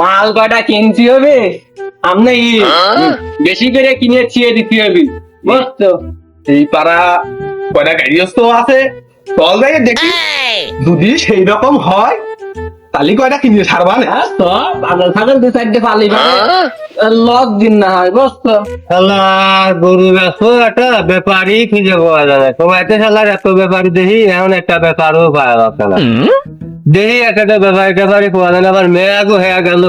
মাল কটা কিনতে হবে? আপনি ই বেশি করে কিনে চিয়ে দিতে হবে। বুঝছ? এই পাড়া কয়টা গাড়িস্ত আছে? চল যাই দেখি। যদি সেই রকম হয় তাহলে কয়টা কিনে ছাড়বা না? হ্যাঁ তো পাগল ফাগল দু চারটে পালি লস দিন না হয় বুঝছ? গরু বেচো একটা ব্যাপারই খুঁজে পাওয়া যায় না শালার এত ব্যাপারী দেখি এখন একটা ব্যাপারও পাওয়া যাচ্ছে না। দেখি একটা ব্যাপারী ট্যাপারি পাওয়া যায় না আবার মেয়ে আগো হয়ে গেল।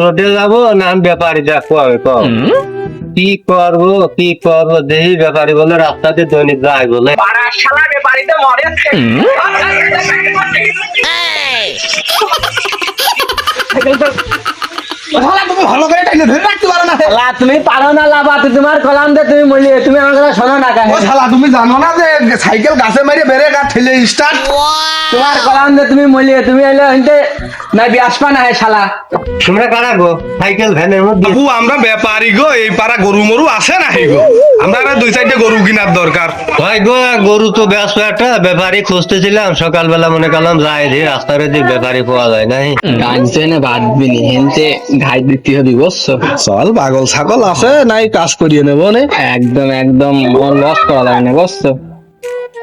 রোডে যাব না আমি ব্যাপারী যা আমি কম কি করব কি করব দেহি ব্যাপারী বলে রাস্তাতে দৈনিক যায় বলে। ব্যাপারিতে মরেছে শালা তুমি ভালো করে টাইলে ধরে রাখতে পারো না লা তুমি পারো না লাভাতে তোমার কলাম দে তুমি মলিয়ে তুমি আমার কথা শোনো না ও শালা তুমি জানো না যে সাইকেল গাছে মারি বেড়ে গা ঠেলে স্টার্ট তোমার কলাম দে তুমি মলিয়ে তুমি এলে হইতে না বিয়াসপা না শালা। তোমরা কারা গো? সাইকেল ভ্যানের মধ্যে বাবু আমরা ব্যাপারী গো এই পাড়া গরু মরু আছে না গো। আমরা দুই চারটে গরু কিনার দরকার। ভাই গো গরু তো ব্যস্ত একটা ব্যাপারী খুঁজতেছিলাম সকালবেলা মনে করলাম যাই যে রাস্তার যে ব্যাপারী পাওয়া যায় নাই। না বাদবি নি হেনতে ঘাই দিতে হবে বুঝছ চল পাগল ছাগল আছে নাই কাজ করিয়ে নেব নে। একদম একদম লস করা যায় না বুঝছ?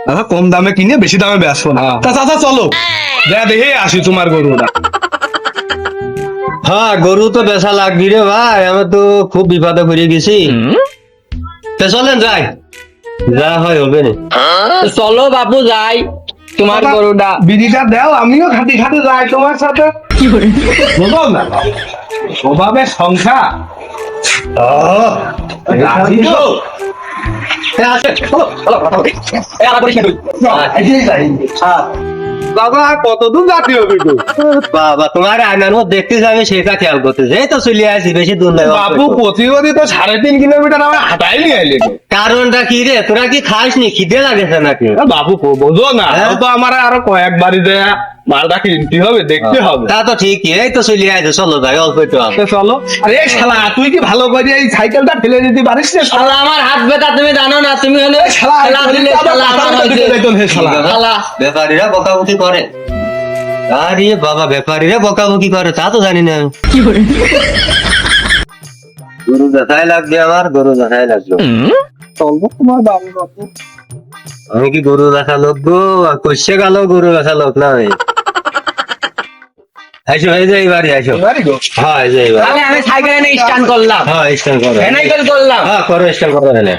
আচ্ছা কম দামে কিনে বেশি দামে বেচবো না। হ্যাঁ। তা চাচা চলো। যা দেখে আসি তোমার গরুটা হ্যাঁ গরু তো বেচা লাগবি রে ভাই আমি তো খুব বিপদে পড়ে গেছি। তো চলেন যাই। যা হয় হবে না। চলো বাপু যাই। তোমার গরুটা বিড়িটা দাও আমিও খাটি খাটি যাই তোমার সাথে বুঝলো না ওভাবে সংসার রাজি তো? বাবা কতদূর যাতে হবে গো বাবা তোমার আয়নার মধ্যে দেখতেছি আমি সেটা খেয়াল করতেছি। এই তো চলে আসি বেশি দূর নাই বাবু প্রতিবাদী তো সাড়ে তিন কিলোমিটার আমার হাঁটাই নিয়ে আইলে গো। কারণটা কি রে? তোরা কি খাস নি খিদে লাগেছে নাকি? বাবু বোঝো না। হ্যাঁ? তো আমার আরও কয়েক বাড়ি দেয়া মালটা কিনতে হবে দেখতে হবে। তা তো ঠিকই এই তো চলে আসে চলো যাই অল্প একটু হবে। চলো। আরে শালা তুই কি ভালো করে এই সাইকেলটা ফেলে দিতে পারিস না শালা? শালা আমার হাত ব্যথা তুমি জানো না তুমি হলে শালা, শালা শালা আমার হয়েছে। শালা। শালা। ব্যাপারীরা বকাবকি করে। আরে বাবা ব্যাপারীরা বকাবকি করে তা তো জানি না। আমি। গরু দেখাই লাগবে আমার গরু দেখাই লাগবে চলবো তোমার বাবু বাবু আমি কি গরু দেখা লোক গো? কষে গেল গরু দেখা লোক না আমি আইসো এই যে এইবারই আইসো। এবারে গো? হ্যাঁ এই যে এইবার তাহলে আমি সাইকেলে স্ট্যান্ড করলাম। হ্যাঁ স্ট্যান্ড করো। ভেনাইকেল করলাম। হ্যাঁ করো স্ট্যান্ড করো এনে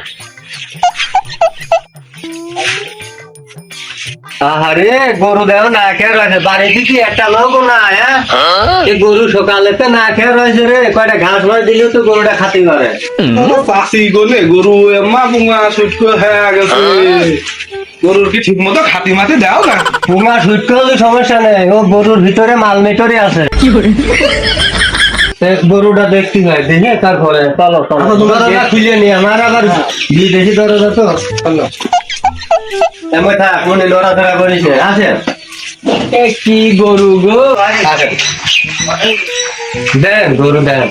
আহারে গরু দেও না খেয়ে রয়েছে। বাড়িতে কি একটা লোক না হ্যাঁ? এই গরু সকালে তো না খেয়ে রয়েছে রে। কয়টা ঘাস মাস দিলেও তো গরুটা খাতে পারে পাশি গলে গরু এম্মা পুঙা সুটকো হয়ে গেছে। গরুর কি ঠিক মতো খাতি মাতি দাও না? পুঙ্গা সুইট হলে সমস্যা নেই। ও গরুর ভিতরে মাল মেটরে আছে। এ, গরুটা দেখতে হয় দেখে তারপরে চলো চলো। আচ্ছা, দরজা খুলে নি আমার আবার বিদেশি দরজা তো। এমন থাক মনে লড়াচড়া করিস আছে এ কি গরু গো। দেন গরু দেন।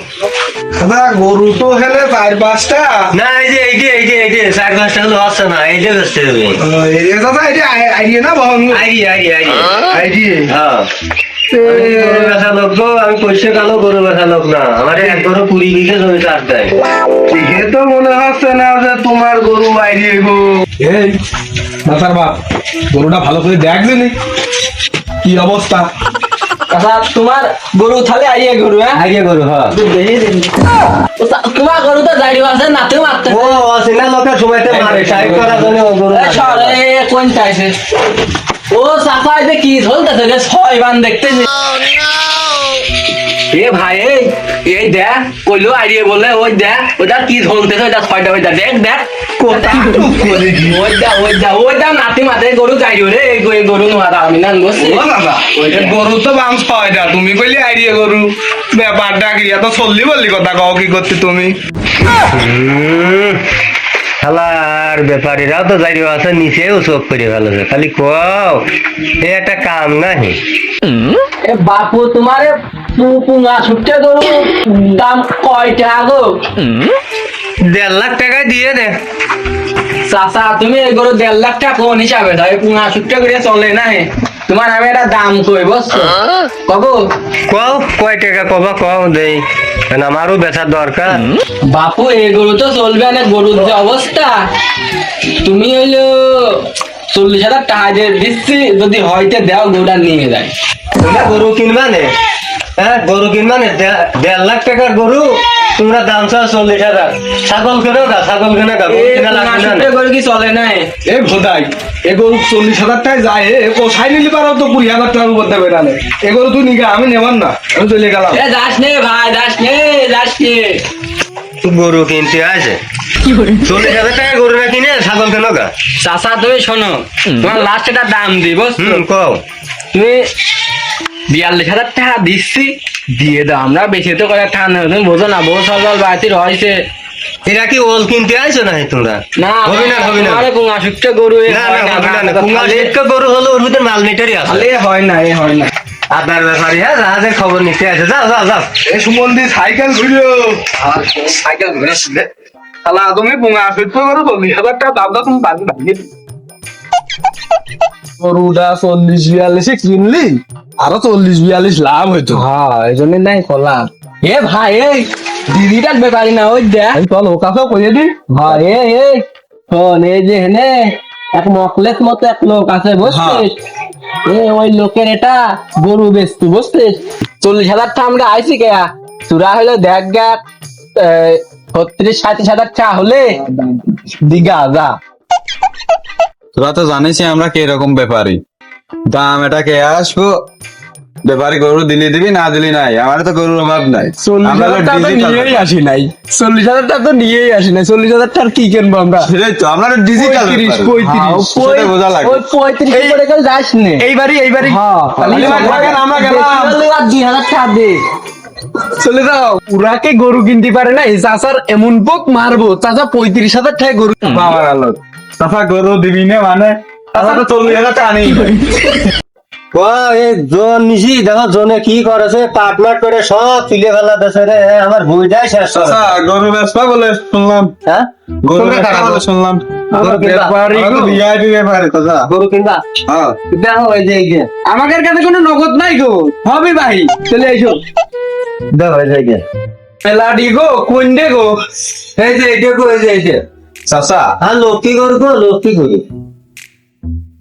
দাদা গরু তো হেলে চার পাঁচটা। না এই যে এই যে এই যে এই যে চার পাঁচটা হলো হচ্ছে না এই যে হবে দাদা আইডিয়া না বহন? ID ID ID idea. হ্যাঁ। আমি গরু বেচা লোক গো, আমি পয়সা কালো গরু বেচা লোক না। আমার এক গরু কুড়ি বিঘে জমি চাষ দেয়। দেখে তো মনে হচ্ছে না যে তোমার গরু গো। এই বাপ গরুটা ভালো করে দেখবে নি কি অবস্থা? আচ্ছা তোমার গরু তাহলে আইয়ে গরু হ্যাঁ? আইডিয়া গরু হ্যাঁ। তা- তোমার গরু তো দাড়ি আছে নাতেও মারতে ও অচেনা লোকের সময়তে মারে সাইড করার জন্য গরু কোন চাইছে ও চাচা যে কি চলতেছে রে ছয় বান দেখতেছে এ ভাই এই, দেখ কইলো আইডিয়ে বলে ওই দেখ ওইটা কি ঝলতেছে ওইটা ছয়টা ওইটা দেখ দেখ কোথায় টুক করে কি ওইটা ওইটা ওইটা নাতি মাতে গরু গাইও রে এই গরু নোয়ারা আমি না গরু তো বাম ছয়টা তুমি কইলে আইডিয়া গরু। ব্যাপারটা কি এত চললি বললি কথা কও কি করতে তুমি? শালার ব্যাপারীরাও তো যাইও আছে নিচেও চোখ করে ফেলেছে। খালি কও এ একটা কাম নাহি? এ বাপু তোমারে পুঙ্গা ছুটতে গরু দাম কয়টা গো? দেড় লাখ টাকা দিয়ে দে। চাচা তুমি এই গরু দেড় লাখ টাকা কোন হিসাবে দাও। এই পুঙ্গা ছুটতে করে চলে না তোমার আমি একটা দাম কই বুঝছ? কব কও কয় টাকা কবা কও দেই। কারণ আমারও বেচার দরকার। বাপু এই গরু তো চলবে না গরুর যে অবস্থা। তুমি হইল চল্লিশ হাজার টাকা দিয়ে দিচ্ছি যদি হয়তো দেও গরুটা নিয়ে যায়। গরু কিনবা নে? হ্যাঁ গরু কিনবা নে? দে- দেড় লাখ টাকার গরু। তোমরা দাম চাও চল্লিশ হাজার। ছাগল কেনো গা ছাগল কেনো না। নে? গরু কি চলে নাই? এ ভোদাই এগুলো চল্লিশ হাজার টাকায় যায় এ পোষাই নিলি পারো তো কুড়ি হাজার টাকার উপর দেবে না এগুলো তুই নিগা আমি নেবার না আমি চলে গেলাম। এ যাস নে ভাই যাস নে যাস নে। গরু কিনতে আছে? চল্লিশ হাজার টাকা গরু না কিনে ছাগল কেনো গা। চাচা তুমি শোনো তোমার লাস্ট একটা দাম দি বুঝছ? কও। তুমি বিয়াল্লিশ হাজার টাকা দিচ্ছি। দিয়ে দাও আমরা বেশি তো করে টাকা নেই তুমি বোঝো না বউ সরকার বাড়িতে রয়েছে। এরা কি ওল কিনতে আইছো না তোমরা? না হবে না হবে না। তোমার পুঙা শুক্ত গরু এ না না হবে না কুঙ্গা খালি- গরু হলো ওর ভিতরে মাল মিটারই আছে। আলে হয় না এ হয় না। আপনার ব্যাপারে হ্যাঁ জাহাজের খবর নিতে আছে যাও যাও যাও এ সুমন্দি সাইকেল ঘুরিও। সাইকেল ঘুরে শালা তুমি পুঙা আসিত করো চল্লিশ হাজার টাকা দাম দাও তুমি বাড়ি ভাঙিয়ে গরুটা চল্লিশ বিয়াল্লিশে কিনলি? আরও চল্লিশ বিয়াল্লিশ লাভ হইতো। হ্যাঁ এই জন্য নাই করলাম এ ভাই এই না ওই দেখ। চল ও কইয়ে দি এই শোন এই যে হেনে এক মকলেস মতো এক লোক আছে বুঝছিস? এ ওই লোকের এটা গরু বেচতু বুঝছিস? চল্লিশ হাজার টাকা আমরা আইছি কে চূড়া হইল দেখ গা ছত্রিশ সাঁত্রিশ হাজার টাকা হলে দিঘা যা। তোরা তো জানিস আমরা কি রকম ব্যাপারী। দাম এটা কে আসব? ব্যাপারী গরু দিলি দিবি না দিলি নাই। আমার তো গরুর অভাব নাই। চল্লিশ হাজার টাকা তো নিয়েই আসি নাই। চল্লিশ হাজার টাকা তো নিয়েই আসি নাই। চল্লিশ হাজার টাকা কি কিনবো আমরা? সেটাই তো আমরা ডিজিটাল পঁয়ত্রিশ পঁয়ত্রিশ। বোঝা লাগে। ওই পঁয়ত্রিশ করে যাস নে। এইবারই এইবারই। হ্যাঁ আমরা গেলাম, দুই হাজার টাকা দে। চলে যাও। উরাকে গরু কিনতে পারে না এই চাচার এমন পোক মারবো। চাচা পঁয়ত্রিশ হাজার টাকা গরু বাবার আলো তাফা গরু দিবি না মানে? তো চল্লিশ হাজার টাকা নেই জন নিছি দেখো জনে কি করেছে পাটমাট করে সব তুলে ফেলা দেশে রে আমার বইটাই শেষ আচ্ছা গরু ব্যবসা বলে শুনলাম। হ্যাঁ? গরু ব্যবসা কারা বলে গো? শুনলাম। গরু কিনবা? ব্যাপারী তো ভিআইপি ব্যাপারী চাচা গরু কিনবা? দেখো এই যে এই যে। আমাদের কাছে কোনো নগদ নাই গো। হবে ভাই চলে এসো। দেখো গো কোনডে গো? এই যে এইটা গো এই যে এই যে। চাচা। হ্যাঁ লক্ষ্মী গরু গো লক্ষ্মী গরু।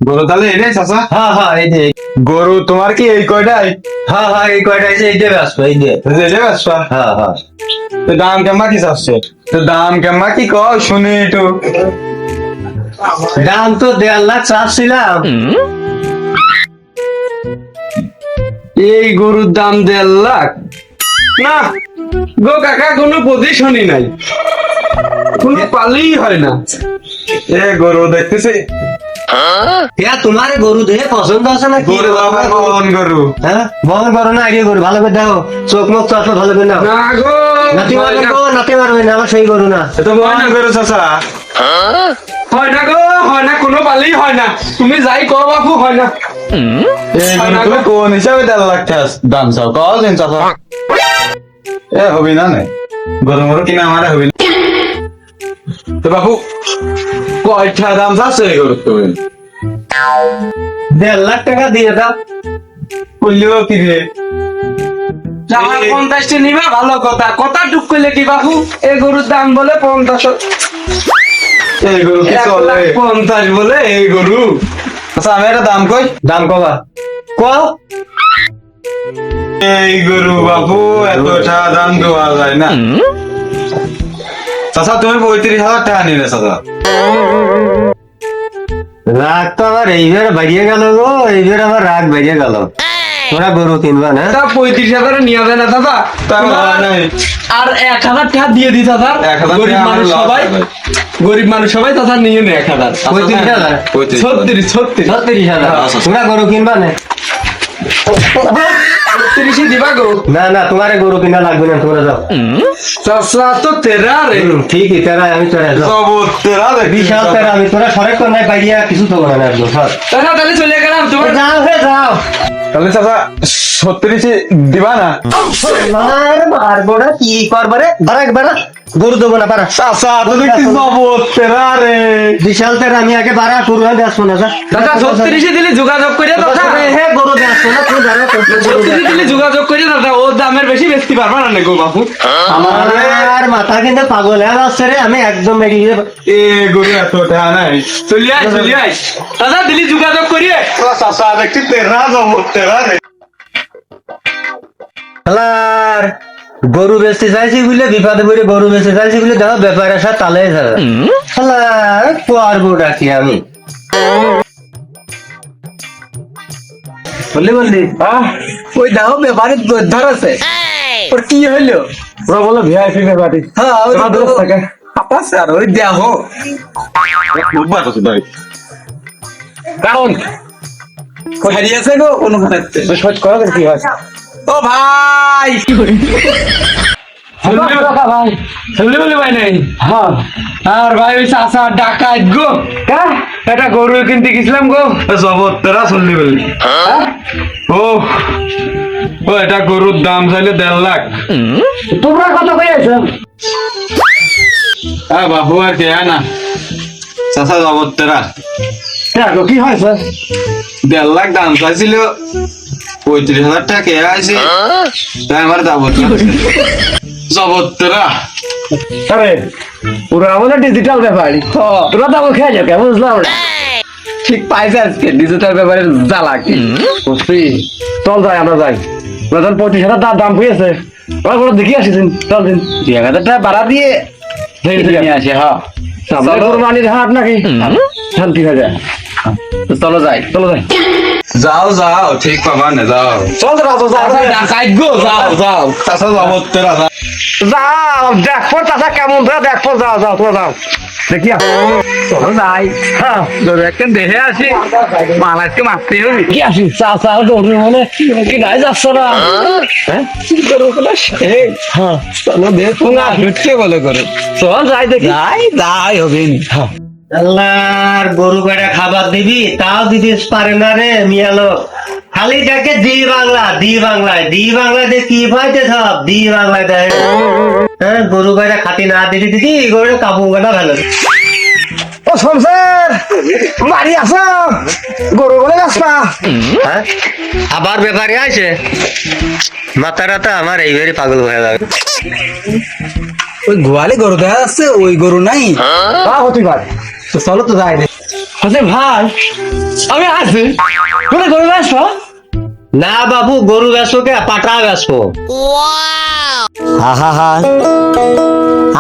গরু তাহলে এটাই চাচা। হ্যাঁ হ্যাঁ এই যে গরু তোমার কি এই কয়টাই? হ্যাঁ হ্যাঁ এই কয়টা এই যে এই যে এই যে। এটাই হ্যাঁ হ্যাঁ। তো দাম কেমন কি চাচ্ছে? তো দাম কেমন কি কও শুনি একটু। দাম তো দেড় লাখ চাচ্ছিলাম। এই গরুর দাম দেড় লাখ? না গো কাকা কোনো পজিশনই নাই। কোনো পালেই হয় না। এ গরু দেখতেছি। ইয়া তোমার গরু দেখে পছন্দ আছে না কি কখন গরু। হ্যাঁ? না আগে গরু। ভালো করে দেখো। চোখ মুখ চশমা ভালো করে নাও। নাতি মারবে গো নাতি মারবে না আমার সেই গরু না। এত বড় গরু চাচা। হয়? না গো হয় না কোনো পালেই হয় না। তুমি যাই কো বাপু হয় না। তুমি কোন হিসাবে দেড় লাখ টাকা দাম চাও? কও চাচা। এ হবি না নে? গরু মরু কিনা আমারে হবি না। তো বাপু কয়টা দাম চাচ্ছে এই গরু তুমি দেড় লাখ টাকা দিয়ে দাও। করলেও কি রে? পঞ্চাশটি নিবা ভালো কথা। কথা টুক করলে কি বাপু এই গরুর দাম বলে পঞ্চাশ। এই গরু কি চলে? পঞ্চাশ বলে এই গরু। আচ্ছা আমি একটা দাম কই? দাম কবা। কও। এই গরু বাপু এত টাকা দাম দেওয়া যায় না। চাচা তুমি পঁয়ত্রিশ হাজার টাকা নিলে চাচা। রাগ তো আবার এইবার বাড়িয়ে গেল গো এইবার আবার রাগ বাড়িয়ে গেল। তোরা গরু কিনবা না তা পঁয়ত্রিশ হাজারে নিয়ে যায় না দাদা। আর এক হাজার টাকা দিয়ে দিই দাদা গরিব মানুষ সবাই গরিব মানুষ সবাই দাদা নিয়ে নেয় এক হাজার পঁয়ত্রিশ হাজার। ছত্রিশ ছত্রিশ ছত্রিশ হাজার তোরা গরু কিনবা না তিরিশে দিবা গো। না না তোমারে গরু কিনা লাগবে না তোমরা যাও। চাষা তো তেরা রে। ঠিকই তেরা আমি তোরা যাও। তেরা রে। বিশাল তেরা আমি তোরা সরেক তো নাই বাইরিয়া কিছু তো না একদম দাদা তাহলে চলে গেলাম তোমরা যাও হে যাও। তাহলে চাচা ছত্রিশে দিবা না? মার মারবো না কি করব রে? বারা গরু দেবো না পারা চাচা তো দেখছি জবতেরা রে? বিশাল তের আমি আগে বাড়া করব না দেখব না দাদা ছত্রিশে দিলে যোগাযোগ করে দাদা। হে গরু দেখব না তুই বাড়া ছত্রিশে দিলে যোগাযোগ করে দাদা ও দামের বেশি বেচতে পারবা না গো বাপু আমার মাথা কিন্তু পাগল হয়ে যাচ্ছে রে আমি একদম বেরিয়ে এ গরু এত টাকা নাই। চলি আয় চলি আয়। দাদা দিলি যোগাযোগ করিয়ে। চাচা দেখছি তেরা জবতেরা রে। হালার। গরু বেচতে চাইছি বলে বিপদে পড়ে গরু বেচতে চাইছি বলে দেখো ব্যাপারের সাথে তালে পারব ডাকি আমি। বললি বললি? ওই দাও ব্যাপারে ধর আছে। ওর কি হইল? ওরা বলে ভিআইপি ব্যাপারে হ্যাঁ ওই তোমার দোষ থাকে। আপাস আর ওই দেহ খুব ভালো ভাই কারণ হারিয়েছে গো অনুমানে সহ্য করা কি হয়? ও ভাই। হ্যাঁ। আর ভাই ওই চাষা ডাকাত গো। এটা গরু কিনতে গেছিলাম গো। জবতেরা চললি বলি। ও। ও এটা গরুর দাম চাইলে দেড় লাখ। তোমরা কত হ্যাঁ বাবু আর কে না। চাচা জবতেরা দেখো কি হয়েছে দেড় লাখ দাম চাইছিল। পঁয়ত্রিশ হাজার টাকা কে আছে আমার দাবত জবতেরা আরে ওরা আমাদের ডিজিটাল ব্যাপারই। তোরা দাম খেয়ে যাও কেমন বুঝলাম ঠিক পাইছে আজকে ডিজিটাল ব্যাপারে জ্বালা কি। বুঝছি চল যাই আমরা যাই। প্রধান পঁচিশ হাজার দাম দাম হয়েছে ওরা করে দেখি আসিছেন চল দিন। দুই এক হাজার টাকা ভাড়া দিয়ে নিয়ে আসে হ্যাঁ কোরবানির হাট নাকি? শান্তি হয়ে যায়। তো চলো যাই চলো যাই। যাও যাও ঠিক পাবা না যাও। চল রাজু যাও। ডাকাত গো যাও যাও চাচা জবতেরা যাও যাও দেখো চাচা কেমন ধরে দেখো যাও যাও তোরা যাও। দেখি চলো যাই। হ্যাঁ একটা দেখে আসি। মালাজকে মারতে হবে। কি আসি চাচা গরু মানে কি নাই যাচ্ছ না? হ্যাঁ? হ্যাঁ। চলো না হচ্ছে বলে করে। চল যাই দেখি। যাই যাই হবে নি আল্লাহর গরু বেড়া খাবার দিবি তাও দিতে পারে না রে মিয়ালো খালি দেখে দি বাংলা দি বাংলায় দি বাংলায় দিয়ে কি পাইতে সব দি বাংলায় দেয় হ্যাঁ গরু বেড়া খাতি না দিদি দিদি গরু কাবু বেড়া ভালো। ও শমশের বাড়ি আসো। গরু বলে হ্যাঁ? আবার ব্যাপারে আছে? মাথা রাতা আমার এইবারই পাগল হয়ে যাবে ওই গোয়ালে গরু দেখা যাচ্ছে ওই গরু নাই। তা হতে পারে। তো চলো তো যাই হচ্ছে ভাই আমি আছি। কোনে গরু গাছপা না বাবু গরু বেসো কে? পাটা বেসো আহা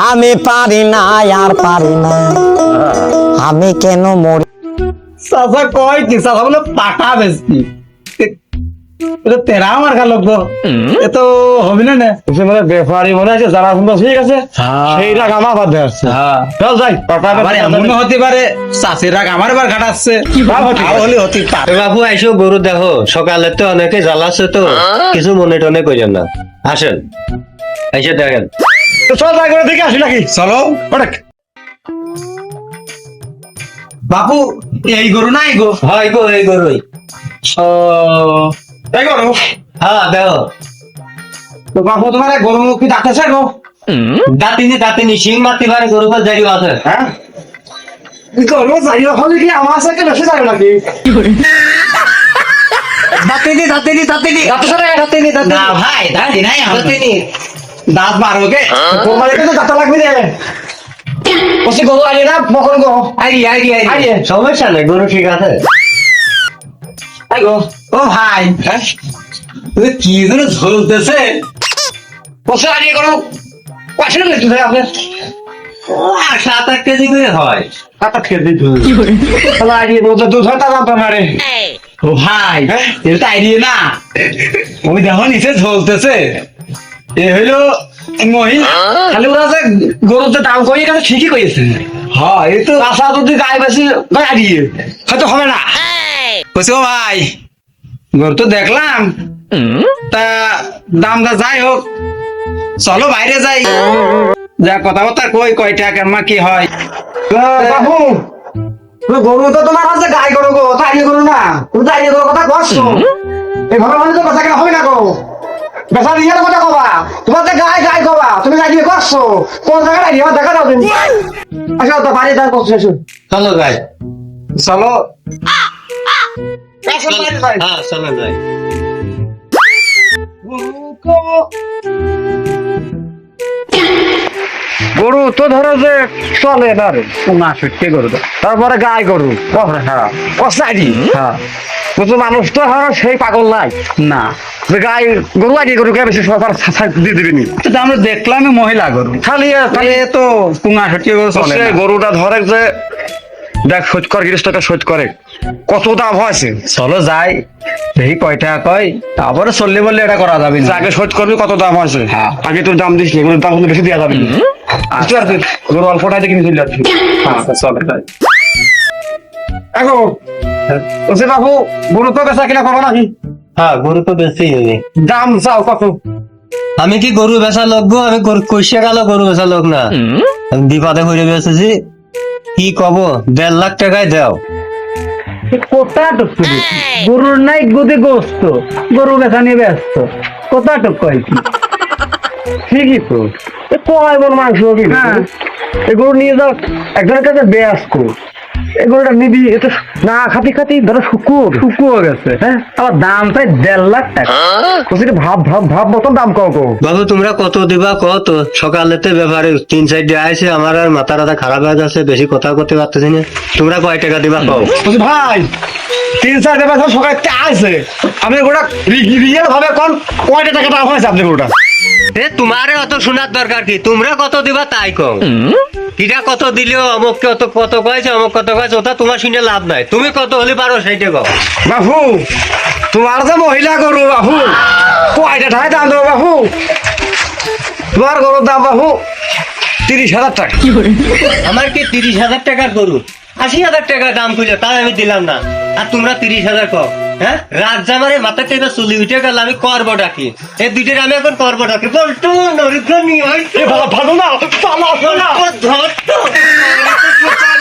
আমি পারি না আর পারি না। আমি কেন মরি? সাসা কয় কি? সাসা বলে পাটা বেশি এটা তেরা আমার গা লোক এ তো হবে না। না মানে ব্যাপারী মনে আছে যারা শুনতো ঠিক আছে? সেই রাগ আমার বাদ আসছে। হ্যাঁ চল যাই এমন হতে পারে চাষের রাগ আমার এবার ঘাটাচ্ছে হলে হতে পারে। বাবু আইসো গরু দেখো। সকালে তো অনেকে জ্বালাচ্ছে তো। কিছু মনে টনে করেন না। আসেন। এসে দেখেন। চল যাই করে দেখে আসি নাকি? চলো। অনেক বাপু এই গরু নাই গো। হয় গো এই গরুই। ও গরু হ্যাঁ দেখো। তো বাপু তোমার গরু কি ডাকতেছে গো? দাঁতিনি দাঁতিনি শিং পারে গরু পাল জারি আছে। হ্যাঁ? গরু যাই হলে কি? আমার সাথে বেশি যাবে নাকি? দাঁতেনি দাঁতেনি দাঁতেনি সারা রাতে নি না। ভাই দাঁতি নাই দাঁতেনি দাঁত মারো গে কোরবানিতে তো দাঁতা লাগবে রে ওসি গরু আনি না মকন গো। আইরি আইরি আইয়ে। সমস্যা নেই গরু ঠিক আছে। ও ভাই। তুই কি যেন ঝলতেছে? ওসি আনি করো। কয়শো টাকা লিখতে আপনি আর সাত আট কেজি করে হয়। তাহলে দুধ হয় তা জানতাম না রে। ও ভাই এটা তো আইডিয়া না। ওই দেখো নিচে ঝলতেছে। এ হইল মহিলা। খালি ওরা যে গরুর যে দাম কই এটা ঠিকই কইছে। হ্যাঁ এই তো তাছাড়া যদি গায়ে বেশি গায়ে দিয়ে হয়তো হবে না। বলছি ভাই গরু তো দেখলাম। তা দামটা যাই হোক চলো বাইরে যাই। যা কথাবার্তা কই কয়টা কেমন কি হয়? বাবু গরু তো তোমার আছে গাই গরু গো তাই গরু না। তুমি তাই গরু কথা কষ্ট এই ঘরের মানে তো কথা কেন হবে না গো? বেচা দিয়ে কথা কবা। তোমার তো গায়ে গায়ে কবা। তুমি গায়ে দিয়ে করছ কোন জায়গায় আইডিয়া দেখা দাও তুমি আসো তো বাড়ি দাঁড় করছ চলো যাই চলো। হ্যাঁ চলো যাই গরু তো ধরো যে চলে না রে। না সত্যি গরু তো। তারপরে গাই গরু। হ্যাঁ। কসাইডি হ্যাঁ। কিন্তু মানুষ তো হ্যাঁ সেই পাগল নাই। না। যে গাই গরু আইডি গরু কে বেশি সরকার দিয়ে দিবি তো আমরা দেখলামই মহিলা গরু। খালি তাহলে তো পুঙ্গা সটকে গরু চলে গরুটা ধরে যে দেখ শোধ করে গিরিশ টাকা শোধ করে। কত দাম হয়েছে? চলো যাই। দেখি কয় টাকা কয়। তারপরে চললে বললে এটা করা যাবে না। আগে শোধ করবি কত দাম হয়েছে? আগে তোর দাম দিস এগুলোর দাম বেশি দেওয়া যাবে বুঝতে পারছিস গরু অল্প টাকা কিনে চলে যাচ্ছি চলে যাই। এখন ওসে বাবু গরু তো বেচা কিনা করো নাকি? হ্যাঁ গরু তো বেশি দাম চাও কত? আমি কি গরু বেচা লোক গো? আমি কইসে গেল গরু বেচা লোক না। বিপদে হয়ে বেচেছি কি কব? দেড় লাখ টাকায় দাও। কোথা টুকু গরুর নাই গুদে গোস্ত গরু বেচা নিয়ে ব্যস্ত। কোথা টুক কয় ঠিকই তো কয় বল মাংস কি গরু এগুলো নিয়ে যাও একজনের কাছে ব্যস্ত। এগুলোটা নিবি এটা না খাতি খাতি ধরো শুকুর। শুকুও গেছে হ্যাঁ? আবার দাম চাই দেড় লাখ টাকা। বলছি ভাব ভাব ভাব মতন দাম কও কও বাবু তোমরা কত দিবা কত সকালেতে ব্যাপারে তিন সাইড আইছে আমার আর মাথা রাতা খারাপ হয়ে যাচ্ছে বেশি কথা করতে পারতেছি না। তোমরা কয় টাকা দিবা কও? ভাই তিন চার বছর সকালে আছে আপনি গোটা রিয়েল ভাবে কোন কয়টা টাকা দাম হয়েছে আপনি গোটা এ তোমারে অত শোনার দরকার কি? তোমরা কত দিবা তাই কও। কিরা কত দিলেও অমুক কত কত কয়েছে অমুক কত কয়েছে ওটা তোমার শুনে লাভ নাই। তুমি কত হলে পারো সেইটা কও। বাবু তোমার যে মহিলা গরু বাবু কয়টা টাকা দাম দেবো বাবু তোমার গরুর দাম বাবু তিরিশ হাজার টাকা। আমার কি তিরিশ হাজার টাকার গরু? আশি হাজার টাকা দাম কইলে তাই আমি দিলাম না। আর তোমরা তিরিশ হাজার কও। হ্যাঁ? রাত জামারে মাথা থেকে চুলি উঠে গেল আমি করব ডাকি। এই দুইটার আমি এখন করব ডাকি। বলতো নরিদ্র নিয়ে ভালো না ভালো